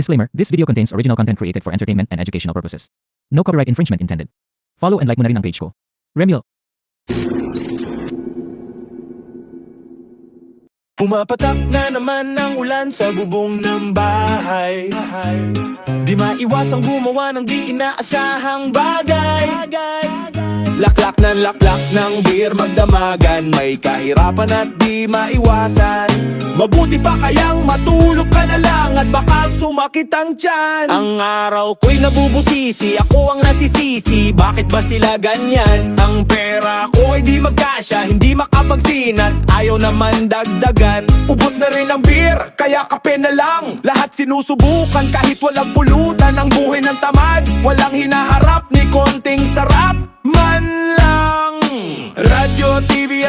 Disclaimer, this video contains original content created for entertainment and educational purposes. No copyright infringement intended. Follow and like mo na rin ang page ko. Remil, Pumapatak na naman ng ulan sa bubong ng bahay Di maiwasang gumawa ng di inaasahang bagay Laklak ng laklak ng beer magdamagan. May kahirapan at di maiwasan. Mabuti pa kayang matulog ka na lang At baka sumakit ang tiyan. Ang araw ko'y nabubusisi Ako ang nasisisi. Bakit ba sila ganyan? Ang pera ko ay di magkasya Hindi makapagsinat Ayaw naman dagdagan. Ubus na rin ang beer Kaya kape na lang. Lahat sinusubukan Kahit walang pulutan. Ang buhay ng tamad Walang hinaharap Ni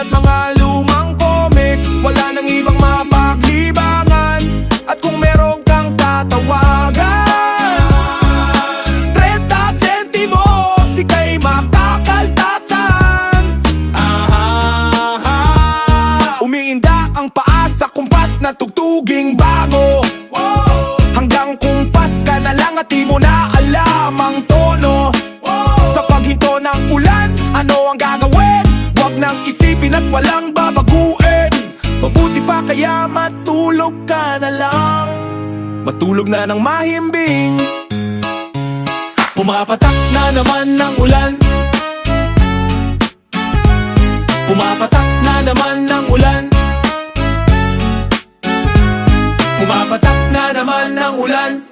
at mga lumang comics. Wala nang ibang mapaglibangan At kung meron kang tatawagan 30 sentimos Ika'y makakaltasan. Aha, Umiinda ang paa sa kumpas na tugtuging bago isipin at walang babaguin Mabuti pa kaya matulog ka na lang. Matulog na ng mahimbing. Pumapatak na naman ng ulan. Pumapatak na naman ng ulan. Pumapatak na naman ng ulan.